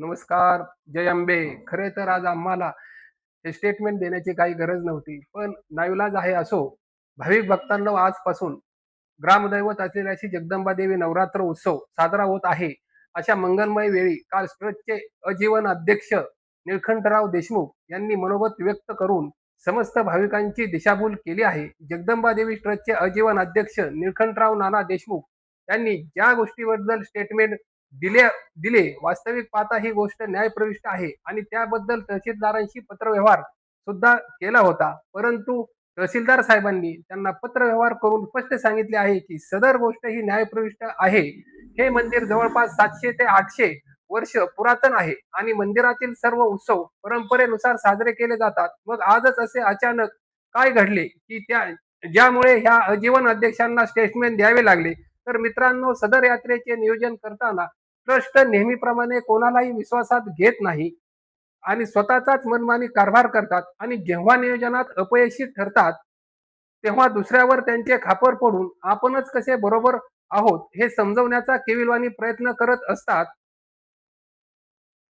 नमस्कार जय अंबे खरे तर आज आम्हाला हे स्टेटमेंट देण्याची काही गरज नव्हती पण नाईलाज आहे असो भाविक भक्तांना आजपासून ग्रामदैवत असलेल्या श्री जगदंबा देवी नवरात्र उत्सव साजरा होत आहे. अशा मंगलमय वेळी काल ट्रस्टचे अजीवन अध्यक्ष निळखंठराव देशमुख यांनी मनोगत व्यक्त करून समस्त भाविकांची दिशाभूल केली आहे. जगदंबा देवी ट्रस्टचे अजीवन अध्यक्ष निळखंठराव नाना देशमुख यांनी ज्या गोष्टीबद्दल स्टेटमेंट दिले दिले. वास्तविक पाहता ही गोष्ट न्यायप्रविष्ट आहे आणि त्याबद्दल तहसीलदारांशी पत्रव्यवहार सुद्धा केला होता. परंतु तहसीलदार साहेबांनी त्यांना पत्रव्यवहार करून स्पष्ट सांगितले आहे की सदर गोष्ट ही न्यायप्रविष्ट आहे. हे मंदिर जवळपास सातशे ते आठशे वर्ष पुरातन आहे आणि मंदिरातील सर्व उत्सव परंपरेनुसार साजरे केले जातात. मग आजच असे अचानक काय घडले की त्या ज्यामुळे ह्या आजीवन अध्यक्षांना स्टेटमेंट द्यावे लागले? तर मित्रांनो सदर यात्रेचे नियोजन करताना ट्रस्ट नेहमीप्रमाणे कोणालाही विश्वासात घेत नाही आणि स्वतःचाच मनमानी कारभार करतात आणि जेव्हा नियोजनात अपयशी ठरतात तेव्हा दुसऱ्यावर त्यांचे खापर पडून आपणच कसे बरोबर आहोत हे समजवण्याचा केविलवाणी प्रयत्न करत असतात.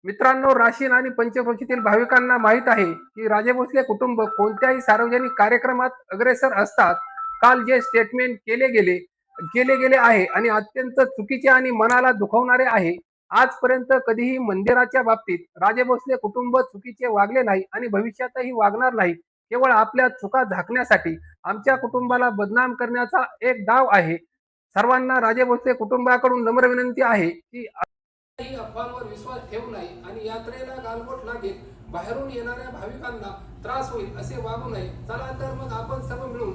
मित्रांनो राशीन आणि पंचक्रोशीतील भाविकांना माहीत आहे की राजे भोसले कुटुंब कोणत्याही सार्वजनिक कार्यक्रमात अग्रेसर असतात. काल जे स्टेटमेंट केले गेले केले गेले आहे आणि अत्यंत चुकीचे आणि मनाला दुखवणारे आहे. आजपर्यंत कधीही मंदिराच्या बाबतीत राजे भोसले कुटुंब चुकीचे वागले नाही आणि भविष्यातही वागणार नाही. केवळ आपल्या चुका झाकण्यासाठी आमच्या कुटुंबाला बदनाम करण्याचा एक डाव आहे. सर्वांना राजे भोसले कुटुंबाकडून नम्र विनंती आहे की अफवांवर विश्वास ठेवू नये आणि यात्रेला गालबोट लागेल. बाहेरून येणाऱ्या भाविकांना त्रास होईल असे वागू नये. चला तर मग आपण सर्व मिळून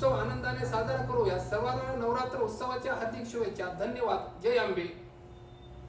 उत्सव आनंदाने साजरा करूया. सर्वांना नवरात्र उत्सवाच्या हार्दिक शुभेच्छा. धन्यवाद. जय आंबे.